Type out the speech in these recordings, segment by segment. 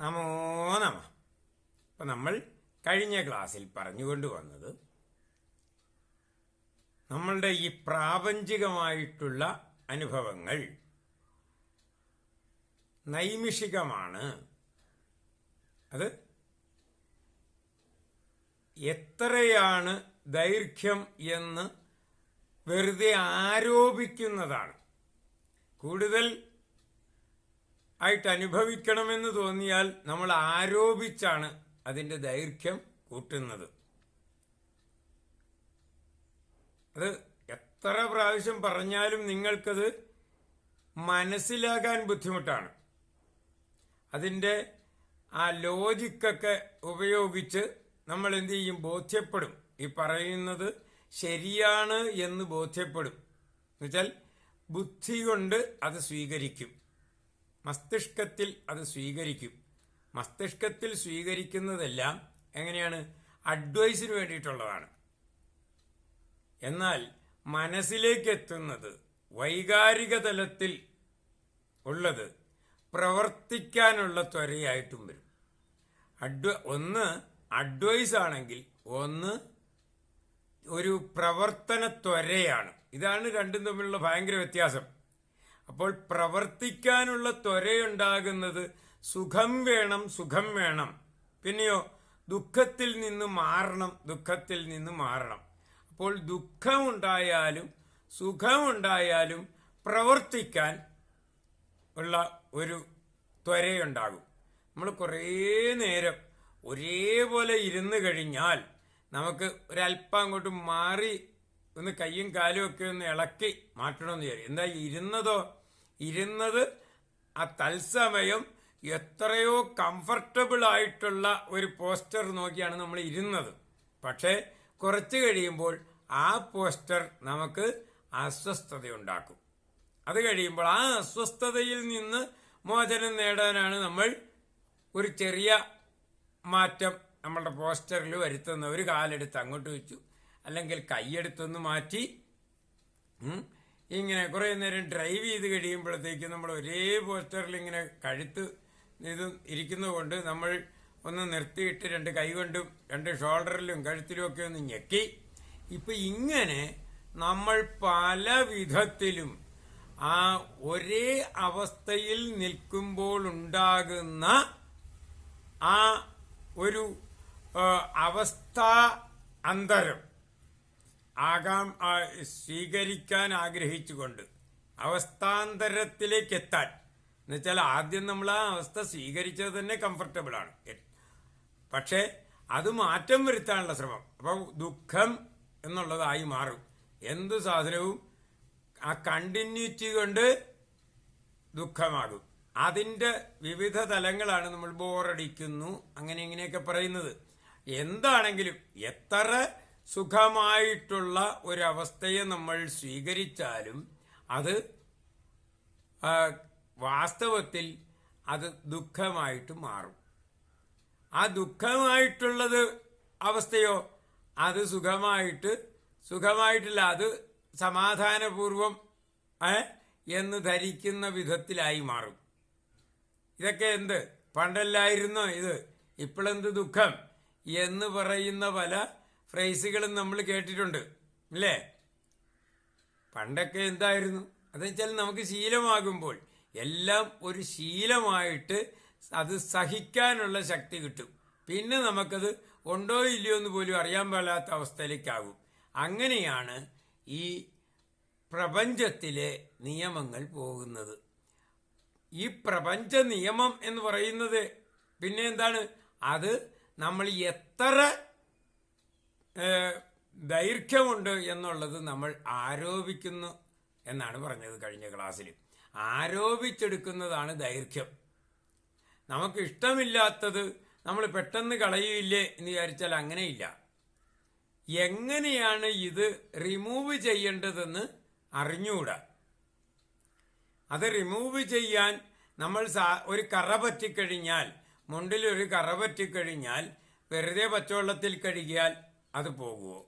നമോ നമ. അപ്പം നമ്മൾ കഴിഞ്ഞ ക്ലാസ്സിൽ പറഞ്ഞുകൊണ്ട് വന്നത് നമ്മളുടെ ഈ പ്രാപഞ്ചികമായിട്ടുള്ള അനുഭവങ്ങൾ നൈമിഷികമാണ്. അത് എത്രയാണ് ദൈർഘ്യം എന്ന് വെറുതെ ആരോപിക്കുന്നതാണ്. കൂടുതൽ ആയിട്ട് അനുഭവിക്കണമെന്ന് തോന്നിയാൽ നമ്മൾ ആരോപിച്ചാണ് അതിന്റെ ദൈർഘ്യം കൂട്ടുന്നത്. അത് എത്ര പ്രാവശ്യം പറഞ്ഞാലും നിങ്ങൾക്കത് മനസ്സിലാകാൻ ബുദ്ധിമുട്ടാണ്. അതിന്റെ ആ ലോജിക്കൊക്കെ ഉപയോഗിച്ച് നമ്മൾ എന്ത് ചെയ്യും? ബോധ്യപ്പെടും. ഈ പറയുന്നത് ശരിയാണ് എന്ന് ബോധ്യപ്പെടും. എന്നുവെച്ചാൽ ബുദ്ധി കൊണ്ട് അത് സ്വീകരിക്കും. മസ്തിഷ്കത്തിൽ അത് സ്വീകരിക്കും. മസ്തിഷ്കത്തിൽ സ്വീകരിക്കുന്നതെല്ലാം എങ്ങനെയാണ്? അഡ്വൈസിന് വേണ്ടിയിട്ടുള്ളതാണ്. എന്നാൽ മനസ്സിലേക്ക് എത്തുന്നത് വൈകാരിക തലത്തിൽ ഉള്ളത് പ്രവർത്തിക്കാനുള്ള ത്വരയായിട്ടും വരും. അഡ്വ ഒന്ന് അഡ്വൈസ് ആണെങ്കിൽ ഒന്ന് ഒരു പ്രവർത്തന ത്വരയാണ്. ഇതാണ് രണ്ടും തമ്മിലുള്ള ഭയങ്കര വ്യത്യാസം. അപ്പോൾ പ്രവർത്തിക്കാനുള്ള ത്വരയുണ്ടാകുന്നത് സുഖം വേണം സുഖം വേണം. പിന്നെയോ ദുഃഖത്തിൽ നിന്ന് മാറണം ദുഃഖത്തിൽ നിന്ന് മാറണം. അപ്പോൾ ദുഃഖമുണ്ടായാലും സുഖമുണ്ടായാലും പ്രവർത്തിക്കാൻ ഉള്ള ഒരു ത്വരയുണ്ടാകും. നമ്മൾ കുറേ നേരം ഒരേപോലെ ഇരുന്ന് കഴിഞ്ഞാൽ നമുക്ക് ഒരല്പം അങ്ങോട്ട് മാറി ഒന്ന് കയ്യും കാലും ഒക്കെ ഒന്ന് ഇളക്കി മാറ്റണമെന്ന് വിചാരിക്കും. എന്താ ഇരുന്നതോ? ഇരുന്നത് ആ തത്സമയം എത്രയോ കംഫർട്ടബിൾ ആയിട്ടുള്ള ഒരു പോസ്റ്റർ നോക്കിയാണ് നമ്മൾ ഇരുന്നത്. പക്ഷേ കുറച്ച് കഴിയുമ്പോൾ ആ പോസ്റ്റർ നമുക്ക് അസ്വസ്ഥതയുണ്ടാക്കും. അത് കഴിയുമ്പോൾ ആ അസ്വസ്ഥതയിൽ നിന്ന് മോചനം നേടാനാണ് നമ്മൾ ഒരു ചെറിയ മാറ്റം നമ്മളുടെ പോസ്റ്ററിൽ വരുത്തുന്ന ഒരു കാലെടുത്ത് അങ്ങോട്ട് വെച്ചു. അല്ലെങ്കിൽ കൈയെടുത്തൊന്ന് മാറ്റി ഇങ്ങനെ കുറേ നേരം ഡ്രൈവ് ചെയ്ത് കഴിയുമ്പോഴത്തേക്ക് നമ്മൾ ഒരേ പോസ്റ്ററിൽ ഇങ്ങനെ കഴുത്ത് ഇത് ഇരിക്കുന്നതുകൊണ്ട് നമ്മൾ ഒന്ന് നിർത്തിയിട്ട് രണ്ട് കൈ കൊണ്ടും രണ്ട് ഷോൾഡറിലും കഴുത്തിലും ഒക്കെ ഒന്ന് ഞെക്കി. ഇപ്പൊ ഇങ്ങനെ നമ്മൾ പല വിധത്തിലും ആ ഒരേ അവസ്ഥയിൽ നിൽക്കുമ്പോൾ ഉണ്ടാകുന്ന ആ ഒരു അവസ്ഥാ അന്തരം ആകാം സ്വീകരിക്കാൻ ആഗ്രഹിച്ചുകൊണ്ട്. അവസ്ഥാന്തരത്തിലേക്ക് എത്താൻ. എന്നുവെച്ചാൽ ആദ്യം നമ്മൾ ആ അവസ്ഥ സ്വീകരിച്ചത് തന്നെ കംഫർട്ടബിൾ ആണ്. പക്ഷേ അത് മാറ്റം വരുത്താനുള്ള ശ്രമം. അപ്പോൾ ദുഃഖം എന്നുള്ളതായി മാറും. എന്ത് സാധനവും ആ കണ്ടിന്യൂറ്റി കൊണ്ട് ദുഃഖമാകും. അതിന്റെ വിവിധ തലങ്ങളാണ് നമ്മൾ ബോറടിക്കുന്നു അങ്ങനെ ഇങ്ങനെയൊക്കെ പറയുന്നത്. എന്താണെങ്കിലും എത്ര സുഖമായിട്ടുള്ള ഒരവസ്ഥയെ നമ്മൾ സ്വീകരിച്ചാലും അത് വാസ്തവത്തിൽ അത് ദുഃഖമായിട്ട് മാറും. ആ ദുഃഖമായിട്ടുള്ളത് അവസ്ഥയോ അത് സുഖമായിട്ട് സുഖമായിട്ടില്ല അത് സമാധാനപൂർവം എന്ന് ധരിക്കുന്ന വിധത്തിലായി മാറും. ഇതൊക്കെ എന്ത്? പണ്ടല്ലായിരുന്നോ ഇത്? ഇപ്പോഴെന്ത് ദുഃഖം? എന്ന് പറയുന്ന പല ഫ്രേസുകളും നമ്മൾ കേട്ടിട്ടുണ്ട്. അല്ലേ പണ്ടൊക്കെ എന്തായിരുന്നു? അതെന്നുവെച്ചാൽ നമുക്ക് ശീലമാകുമ്പോൾ എല്ലാം ഒരു ശീലമായിട്ട് അത് സഹിക്കാനുള്ള ശക്തി കിട്ടും. പിന്നെ നമുക്കത് ഉണ്ടോ ഇല്ലയോ എന്ന് പോലും അറിയാൻ പാടാത്ത അവസ്ഥയിലേക്കാകും. അങ്ങനെയാണ് ഈ പ്രപഞ്ചത്തിലെ നിയമങ്ങൾ പോകുന്നത്. ഈ പ്രപഞ്ച നിയമം എന്ന് പറയുന്നത് പിന്നെ എന്താണ്? അത് നമ്മൾ എത്ര ദൈർഘ്യമുണ്ട് എന്നുള്ളത് നമ്മൾ ആരോപിക്കുന്നു എന്നാണ് പറഞ്ഞത് കഴിഞ്ഞ ക്ലാസ്സിൽ. ആരോപിച്ചെടുക്കുന്നതാണ് ദൈർഘ്യം. നമുക്ക് ഇഷ്ടമില്ലാത്തത് നമ്മൾ പെട്ടെന്ന് കളയില്ലേ എന്ന് വിചാരിച്ചാൽ അങ്ങനെയില്ല. എങ്ങനെയാണ് ഇത് റിമൂവ് ചെയ്യേണ്ടതെന്ന് അറിഞ്ഞുകൂടാ. അത് റിമൂവ് ചെയ്യാൻ നമ്മൾ ഒരു കറ പറ്റിക്കഴിഞ്ഞാൽ മുണ്ടിൽ ഒരു കറ പറ്റിക്കഴിഞ്ഞാൽ വെറുതെ പച്ചവെള്ളത്തിൽ കഴുകിയാൽ അത് പോകുമോ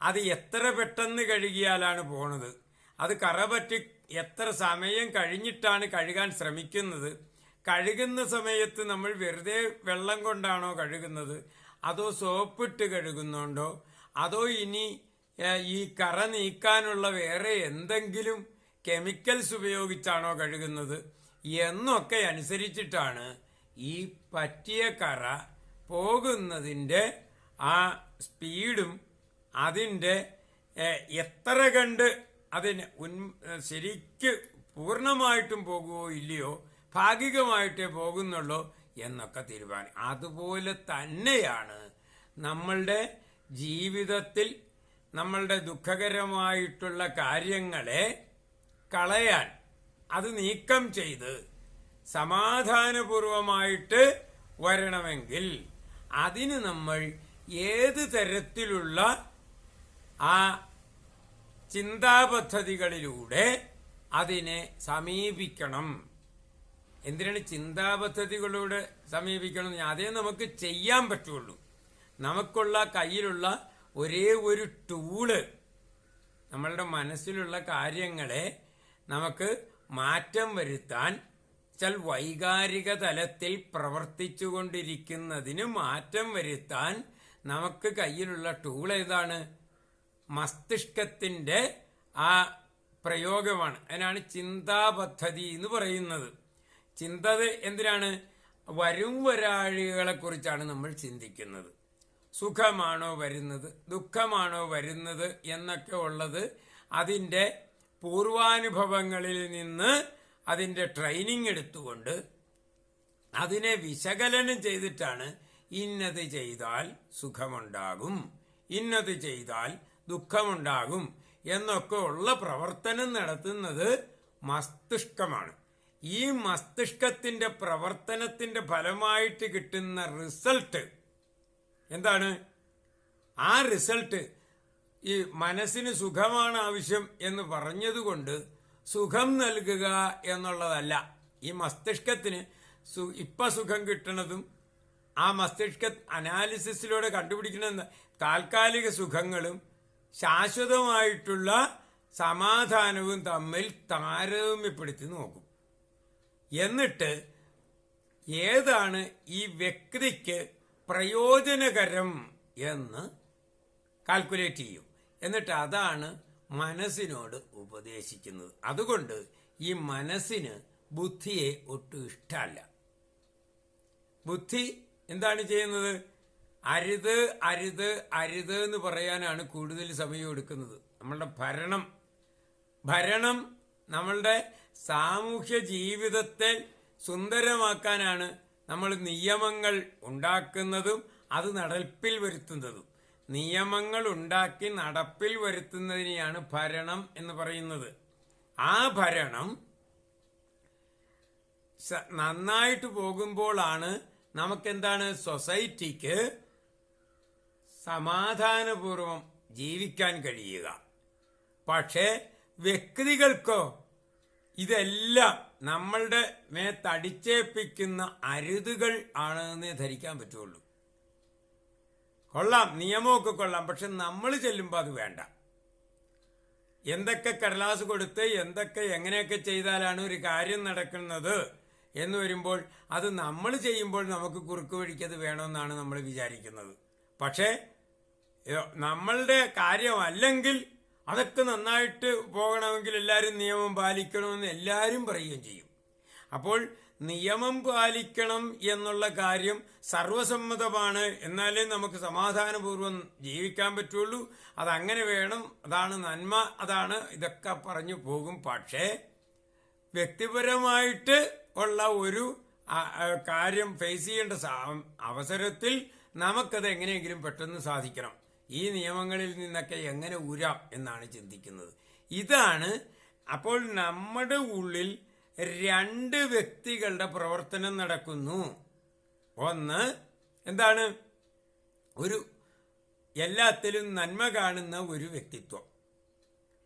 അത് എത്ര പെട്ടെന്ന് കഴുകിയാലാണ് പോണത്? അത് കറ പറ്റി എത്ര സമയം കഴിഞ്ഞിട്ടാണ് കഴുകാൻ ശ്രമിക്കുന്നത്? കഴുകുന്ന സമയത്ത് നമ്മൾ വെറുതെ വെള്ളം കൊണ്ടാണോ കഴുകുന്നത്? അതോ സോപ്പിട്ട് കഴുകുന്നുണ്ടോ? അതോ ഇനി ഈ കറ നീക്കാനുള്ള വേറെ എന്തെങ്കിലും കെമിക്കൽസ് ഉപയോഗിച്ചാണോ കഴുകുന്നത്? എന്നൊക്കെ അനുസരിച്ചിട്ടാണ് ഈ പറ്റിയ കറ പോകുന്നതിന്റെ ആ സ്പീഡും അതിന്റെ എത്ര കണ്ട് അതിന് ഉൻ ശരിക്ക് പൂർണമായിട്ടും പോകുമോ ഇല്ലയോ ഭാഗികമായിട്ടേ പോകുന്നുള്ളൂ എന്നൊക്കെ തീരുമാനം. അതുപോലെ തന്നെയാണ് നമ്മളുടെ ജീവിതത്തിൽ നമ്മളുടെ ദുഃഖകരമായിട്ടുള്ള കാര്യങ്ങളെ കളയാൻ അത് നീക്കം ചെയ്ത് സമാധാനപൂർവമായിട്ട് വരണമെങ്കിൽ അതിന് നമ്മൾ ഏത് തരത്തിലുള്ള ആ ചിന്താപദ്ധതികളിലൂടെ അതിനെ സമീപിക്കണം? എന്തിനാണ് ചിന്താപദ്ധതികളിലൂടെ സമീപിക്കണം? അതേ നമുക്ക് ചെയ്യാൻ പറ്റുള്ളൂ. നമുക്കുള്ള കയ്യിലുള്ള ഒരേ ഒരു ടൂൾ നമ്മളുടെ മനസ്സിലുള്ള കാര്യങ്ങളെ നമുക്ക് മാറ്റം വരുത്താൻ ചൽ വൈകാരിക തലത്തിൽ പ്രവർത്തിച്ചുകൊണ്ടിരിക്കുന്നതിന് മാറ്റം വരുത്താൻ നമുക്ക് കയ്യിലുള്ള ടൂൾ ഏതാണ്? മസ്തിഷ്കത്തിന്റെ ആ പ്രയോഗമാണ്. അതിനാണ് ചിന്താ പദ്ധതി എന്ന് പറയുന്നത്. ചിന്തത് എന്തിനാണ്? വരും വരാഴികളെ കുറിച്ചാണ് നമ്മൾ ചിന്തിക്കുന്നത്. സുഖമാണോ വരുന്നത്? ദുഃഖമാണോ വരുന്നത് എന്നൊക്കെ ഉള്ളത് അതിന്റെ പൂർവാനുഭവങ്ങളിൽ നിന്ന് അതിന്റെ ട്രെയിനിങ് എടുത്തുകൊണ്ട് അതിനെ വിശകലനം ചെയ്തിട്ടാണ് ഇന്നത് ചെയ്താൽ സുഖമുണ്ടാകും ഇന്നത് ചെയ്താൽ ദുഃഖമുണ്ടാകും എന്നൊക്കെ ഉള്ള പ്രവർത്തനം നടത്തുന്നത് മസ്തിഷ്കമാണ്. ഈ മസ്തിഷ്കത്തിന്റെ പ്രവർത്തനത്തിന്റെ ഫലമായിട്ട് കിട്ടുന്ന റിസൾട്ട് എന്താണ്? ആ റിസൾട്ട് ഈ മനസ്സിന് സുഖമാണ് ആവശ്യം എന്ന് പറഞ്ഞതുകൊണ്ട് സുഖം നൽകുക എന്നുള്ളതല്ല. ഈ മസ്തിഷ്കത്തിന് ഇപ്പം സുഖം കിട്ടണതും ആ മസ്തിഷ്ക അനാലിസിസിലൂടെ കണ്ടുപിടിക്കുന്ന താൽക്കാലിക സുഖങ്ങളും ശാശ്വതമായിട്ടുള്ള സമാധാനവും തമ്മിൽ താരതമ്യപ്പെടുത്തി നോക്കും. എന്നിട്ട് ഏതാണ് ഈ വ്യക്തിക്ക് പ്രയോജനകരം എന്ന് കാൽക്കുലേറ്റ് ചെയ്യും. എന്നിട്ട് അതാണ് മനസ്സിനോട് ഉപദേശിക്കുന്നത്. അതുകൊണ്ട് ഈ മനസ്സിന് ബുദ്ധിയെ ഒട്ടും ഇഷ്ടമല്ല. ബുദ്ധി എന്താണ് ചെയ്യുന്നത്? അരുത് അരുത് അരുത് എന്ന് പറയാനാണ് കൂടുതൽ സമയം എടുക്കുന്നത്. നമ്മളുടെ ഭരണം. ഭരണം നമ്മളുടെ സാമൂഹ്യ ജീവിതത്തെ സുന്ദരമാക്കാനാണ് നമ്മൾ നിയമങ്ങൾ ഉണ്ടാക്കുന്നതും അത് നടപ്പിൽ വരുത്തുന്നതും. നിയമങ്ങൾ ഉണ്ടാക്കി നടപ്പിൽ വരുത്തുന്നതിനെയാണ് ഭരണം എന്ന് പറയുന്നത്. ആ ഭരണം നന്നായിട്ട് പോകുമ്പോഴാണ് നമുക്കെന്താണ് സൊസൈറ്റിക്ക് സമാധാനപൂർവം ജീവിക്കാൻ കഴിയുക. പക്ഷേ വ്യക്തികൾക്കോ ഇതെല്ലാം നമ്മളുടെ മേത്തടിച്ചേൽപ്പിക്കുന്ന അരുതുകൾ ആണെന്ന് ധരിക്കാൻ പറ്റുള്ളൂ. കൊള്ളാം നിയമമൊക്കെ കൊള്ളാം പക്ഷെ നമ്മൾ ചെല്ലുമ്പോൾ അത് വേണ്ട. എന്തൊക്കെ കടലാസ് കൊടുത്ത് എന്തൊക്കെ എങ്ങനെയൊക്കെ ചെയ്താലാണ് ഒരു കാര്യം നടക്കുന്നത്? എന്ന് വരുമ്പോൾ അത് നമ്മൾ ചെയ്യുമ്പോൾ നമുക്ക് കുറുക്ക് വഴിക്കത് വേണമെന്നാണ് നമ്മൾ വിചാരിക്കുന്നത്. പക്ഷേ നമ്മളുടെ കാര്യമല്ലെങ്കിൽ അതൊക്കെ നന്നായിട്ട് പോകണമെങ്കിൽ എല്ലാവരും നിയമം പാലിക്കണമെന്ന് എല്ലാവരും പറയുകയും ചെയ്യും. അപ്പോൾ നിയമം പാലിക്കണം എന്നുള്ള കാര്യം സർവസമ്മതമാണ്. എന്നാലേ നമുക്ക് സമാധാനപൂർവം ജീവിക്കാൻ പറ്റുള്ളൂ. അതങ്ങനെ വേണം. അതാണ് നന്മ. അതാണ് ഇതൊക്കെ പറഞ്ഞു പോകും. പക്ഷേ വ്യക്തിപരമായിട്ട് ഉള്ള ഒരു കാര്യം ഫേസ് ചെയ്യേണ്ട അവസരത്തിൽ നമുക്കത് എങ്ങനെയെങ്കിലും പെട്ടെന്ന് സാധിക്കണം. ഈ നിയമങ്ങളിൽ നിന്നൊക്കെ എങ്ങനെ ഊരാം എന്നാണ് ചിന്തിക്കുന്നത്. ഇതാണ് അപ്പോൾ നമ്മുടെ ഉള്ളിൽ രണ്ട് വ്യക്തികളുടെ പ്രവർത്തനം നടക്കുന്നു. ഒന്ന് എന്താണ്? ഒരു എല്ലാത്തിലും നന്മ കാണുന്ന ഒരു വ്യക്തിത്വം.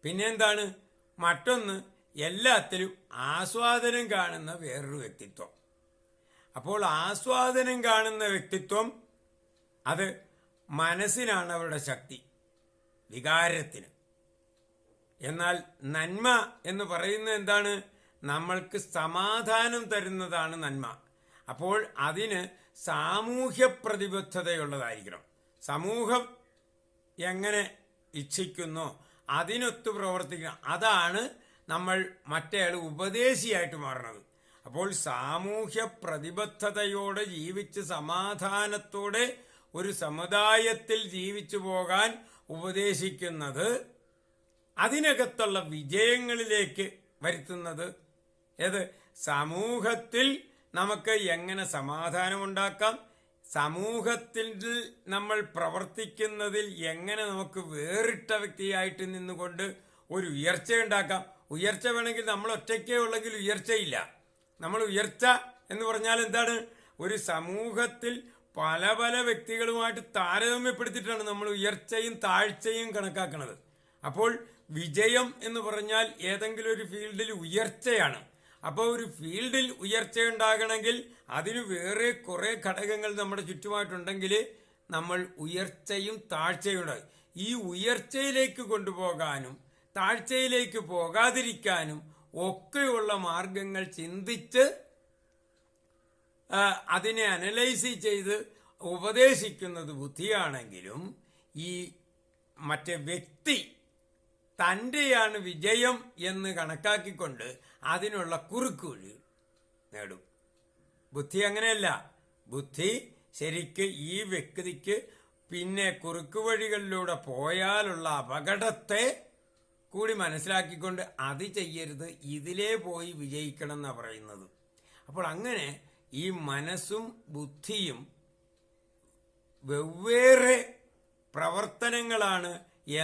പിന്നെന്താണ് മറ്റൊന്ന് എല്ലാത്തിലും ആസ്വാദനം കാണുന്ന വേറൊരു വ്യക്തിത്വം. അപ്പോൾ ആസ്വാദനം കാണുന്ന വ്യക്തിത്വം അത് മനസ്സിനാണ് അവരുടെ ശക്തി വികാരത്തിന്. എന്നാൽ നന്മ എന്ന് പറയുന്നത് എന്താണ്? നമ്മൾക്ക് സമാധാനം തരുന്നതാണ് നന്മ. അപ്പോൾ അതിന് സാമൂഹ്യ പ്രതിബദ്ധതയുള്ളതായിരിക്കണം. സമൂഹം എങ്ങനെ ഇച്ഛിക്കുന്നോ അതിനൊത്ത് പ്രവർത്തിക്കണം. അതാണ് നമ്മൾ മറ്റേയാൾ ഉപദേശിയായിട്ട് മാറണത്. അപ്പോൾ സാമൂഹ്യ പ്രതിബദ്ധതയോടെ ജീവിച്ച് സമാധാനത്തോടെ ഒരു സമുദായത്തിൽ ജീവിച്ചു പോകാൻ ഉപദേശിക്കുന്നത് അതിനകത്തുള്ള വിജയങ്ങളിലേക്ക് വരുത്തുന്നത്. ഏത്? സമൂഹത്തിൽ നമുക്ക് എങ്ങനെ സമാധാനമുണ്ടാക്കാം? സമൂഹത്തിൽ നമ്മൾ പ്രവർത്തിക്കുന്നതിൽ എങ്ങനെ നമുക്ക് വേറിട്ട വ്യക്തിയായിട്ട് നിന്നുകൊണ്ട് ഒരു ഉയർച്ച ഉണ്ടാക്കാം ഉയർച്ച വേണമെങ്കിൽ നമ്മൾ ഒറ്റയ്ക്കേ ഉള്ളെങ്കിൽ ഉയർച്ചയില്ല. നമ്മൾ ഉയർച്ച എന്ന് പറഞ്ഞാൽ എന്താണ്? ഒരു സമൂഹത്തിൽ പല പല വ്യക്തികളുമായിട്ട് താരതമ്യപ്പെടുത്തിയിട്ടാണ് നമ്മൾ ഉയർച്ചയും താഴ്ചയും കണക്കാക്കുന്നത്. അപ്പോൾ വിജയം എന്ന് പറഞ്ഞാൽ ഏതെങ്കിലും ഒരു ഫീൽഡിൽ ഉയർച്ചയാണ്. അപ്പോൾ ഒരു ഫീൽഡിൽ ഉയർച്ച ഉണ്ടാകണമെങ്കിൽ അതിന് വേറെ കുറേ ഘടകങ്ങൾ നമ്മുടെ ചുറ്റുമായിട്ടുണ്ടെങ്കിൽ നമ്മൾ ഉയർച്ചയും താഴ്ചയും ഉണ്ടാകും. ഈ ഉയർച്ചയിലേക്ക് കൊണ്ടുപോകാനും താഴ്ചയിലേക്ക് പോകാതിരിക്കാനും ഒക്കെയുള്ള മാർഗങ്ങൾ ചിന്തിച്ച് അതിനെ അനലൈസ് ചെയ്ത് ഉപദേശിക്കുന്നത് ബുദ്ധിയാണെങ്കിലും ഈ മറ്റേ വ്യക്തി തന്റെയാണ് വിജയം എന്ന് കണക്കാക്കിക്കൊണ്ട് അതിനുള്ള കുറുക്കുവഴി നേടും. ബുദ്ധി അങ്ങനെയല്ല. ബുദ്ധി ശരിക്ക് ഈ വ്യക്തിക്ക് പിന്നെ കുറുക്കുവഴികളിലൂടെ പോയാലുള്ള അപകടത്തെ കൂടി മനസ്സിലാക്കിക്കൊണ്ട് അത് ചെയ്യരുത് ഇതിലേ പോയി വിജയിക്കണം എന്നാണ് പറയുന്നത്. അപ്പോൾ അങ്ങനെ ഈ മനസ്സും ബുദ്ധിയും വെവ്വേറെ പ്രവർത്തനങ്ങളാണ്.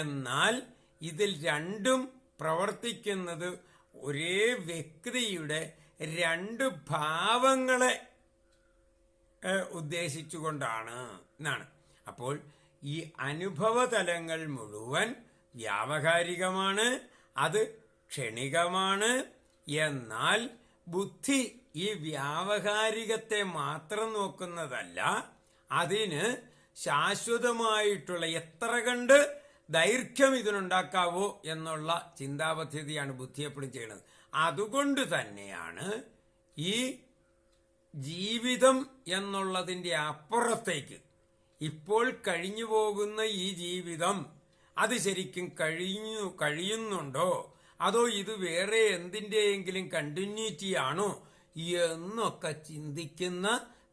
എന്നാൽ ഇതിൽ രണ്ടും പ്രവർത്തിക്കുന്നത് ഒരേ വ്യക്തിയുടെ രണ്ട് ഭാവങ്ങളെ ഉദ്ദേശിച്ചുകൊണ്ടാണ് എന്നാണ്. അപ്പോൾ ഈ അനുഭവതലങ്ങൾ മുഴുവൻ വ്യാവഹാരികമാണ് അത് ക്ഷണികമാണ്. എന്നാൽ ബുദ്ധി ഈ വ്യാവഹാരികത്തെ മാത്രം നോക്കുന്നതല്ല അതിന് ശാശ്വതമായിട്ടുള്ള എത്ര കണ്ട് ദൈർഘ്യം ഇതിനുണ്ടാക്കാവോ എന്നുള്ള ചിന്താപദ്ധതിയാണ് ബുദ്ധി എപ്പോഴും ചെയ്യുന്നത്. അതുകൊണ്ട് തന്നെയാണ് ഈ ജീവിതം എന്നുള്ളതിന്റെ അപ്പുറത്തേക്ക് ഇപ്പോൾ കഴിഞ്ഞു പോകുന്ന ഈ ജീവിതം അത് ശരിക്കും കഴിഞ്ഞു കഴിയുന്നുണ്ടോ? അതോ ഇത് വേറെ എന്തിന്റെയെങ്കിലും കണ്ടിന്യൂറ്റി ആണോ എന്നൊക്കെ ചിന്തിക്കുന്ന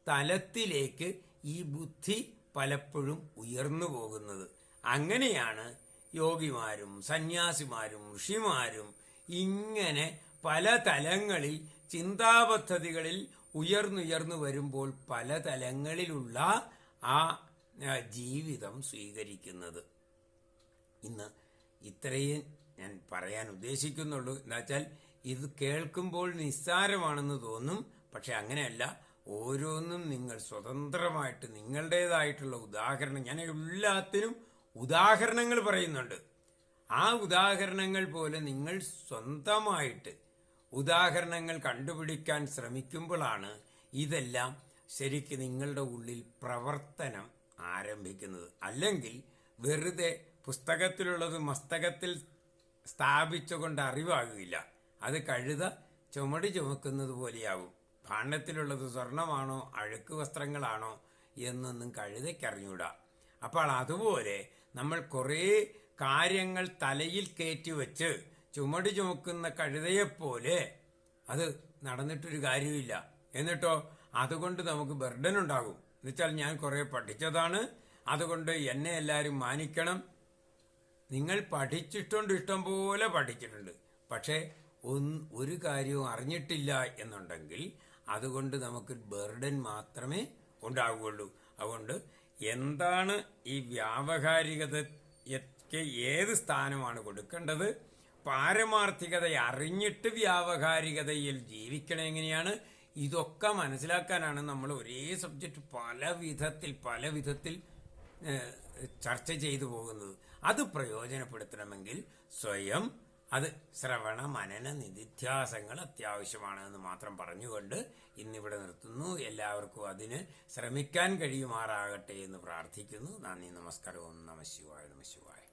തലത്തിലേക്ക് ഈ ബുദ്ധി പലപ്പോഴും ഉയർന്നു പോകുന്നത്. അങ്ങനെയാണ് യോഗിമാരും സന്യാസിമാരും ഋഷിമാരും ഇങ്ങനെ പല തലങ്ങളിൽ ചിന്താപദ്ധതികളിൽ ഉയർന്നുയർന്നു വരുമ്പോൾ പല തലങ്ങളിലുള്ള ആ, ജീവിതം സ്വീകരിക്കുന്നത്. ഇന്ന് ഇത്രയും ഞാൻ പറയാൻ ഉദ്ദേശിക്കുന്നുള്ളൂ. എന്നുവെച്ചാൽ ഇത് കേൾക്കുമ്പോൾ നിസ്സാരമാണെന്ന് തോന്നും. പക്ഷെ അങ്ങനെയല്ല. ഓരോന്നും നിങ്ങൾ സ്വതന്ത്രമായിട്ട് നിങ്ങളുടേതായിട്ടുള്ള ഉദാഹരണം. ഞാൻ എല്ലാത്തിനും ഉദാഹരണങ്ങൾ പറയുന്നുണ്ട്. ആ ഉദാഹരണങ്ങൾ പോലെ നിങ്ങൾ സ്വന്തമായിട്ട് ഉദാഹരണങ്ങൾ കണ്ടുപിടിക്കാൻ ശ്രമിക്കുമ്പോഴാണ് ഇതെല്ലാം ശരിക്ക് നിങ്ങളുടെ ഉള്ളിൽ പ്രവർത്തനം ആരംഭിക്കുന്നത്. അല്ലെങ്കിൽ വെറുതെ പുസ്തകത്തിലുള്ളത് മസ്തകത്തിൽ സ്ഥാപിച്ചുകൊണ്ട് അറിവാകില്ല. അത് കഴുത ചുമടി ചുമക്കുന്നത് പോലെയാവും. ഭാണ്ഡത്തിലുള്ളത് സ്വർണമാണോ അഴുക്ക് വസ്ത്രങ്ങളാണോ എന്നൊന്നും കഴുതയ്ക്കറിഞ്ഞൂടാ. അപ്പോൾ അതുപോലെ നമ്മൾ കുറേ കാര്യങ്ങൾ തലയിൽ കയറ്റി വെച്ച് ചുമട് ചുമക്കുന്ന കഴുതയെപ്പോലെ അത് നടന്നിട്ടൊരു കാര്യമില്ല എന്നിട്ടോ? അതുകൊണ്ട് നമുക്ക് ബർഡൻ ഉണ്ടാകും എന്നുവെച്ചാൽ ഞാൻ കുറേ പഠിച്ചതാണ്. അതുകൊണ്ട് എന്നെ എല്ലാവരും മാനിക്കണം. നിങ്ങൾ പഠിച്ചിട്ടുണ്ട് ഇഷ്ടം പോലെ പഠിച്ചിട്ടുണ്ട്. പക്ഷേ ഒരു കാര്യവും അറിഞ്ഞിട്ടില്ല എന്നുണ്ടെങ്കിൽ അതുകൊണ്ട് നമുക്ക് ബർഡൻ മാത്രമേ ഉണ്ടാവുകയുള്ളൂ. അതുകൊണ്ട് എന്താണ് ഈ വ്യാവഹാരികതയ്ക്ക് ഏത് സ്ഥാനമാണ് കൊടുക്കേണ്ടത്? പാരമാർത്ഥികത അറിഞ്ഞിട്ട് വ്യാവഹാരികതയിൽ ജീവിക്കണം എങ്ങനെയാണ്? ഇതൊക്കെ മനസ്സിലാക്കാനാണ് നമ്മൾ ഒരേ സബ്ജക്റ്റ് പല വിധത്തിൽ പല വിധത്തിൽ ചർച്ച ചെയ്തു പോകുന്നത്. അത് പ്രയോജനപ്പെടുത്തണമെങ്കിൽ സ്വയം അത് ശ്രവണ മനന നിധിധ്യാസങ്ങൾ അത്യാവശ്യമാണ് എന്ന് മാത്രം പറഞ്ഞുകൊണ്ട് ഇന്നിവിടെ നിർത്തുന്നു. എല്ലാവർക്കും അതിന് ശ്രമിക്കാൻ കഴിയുമാറാകട്ടെ എന്ന് പ്രാർത്ഥിക്കുന്നു. നന്ദി നമസ്കാരം. ഓം നമ ശിവായ നമ ശിവായ.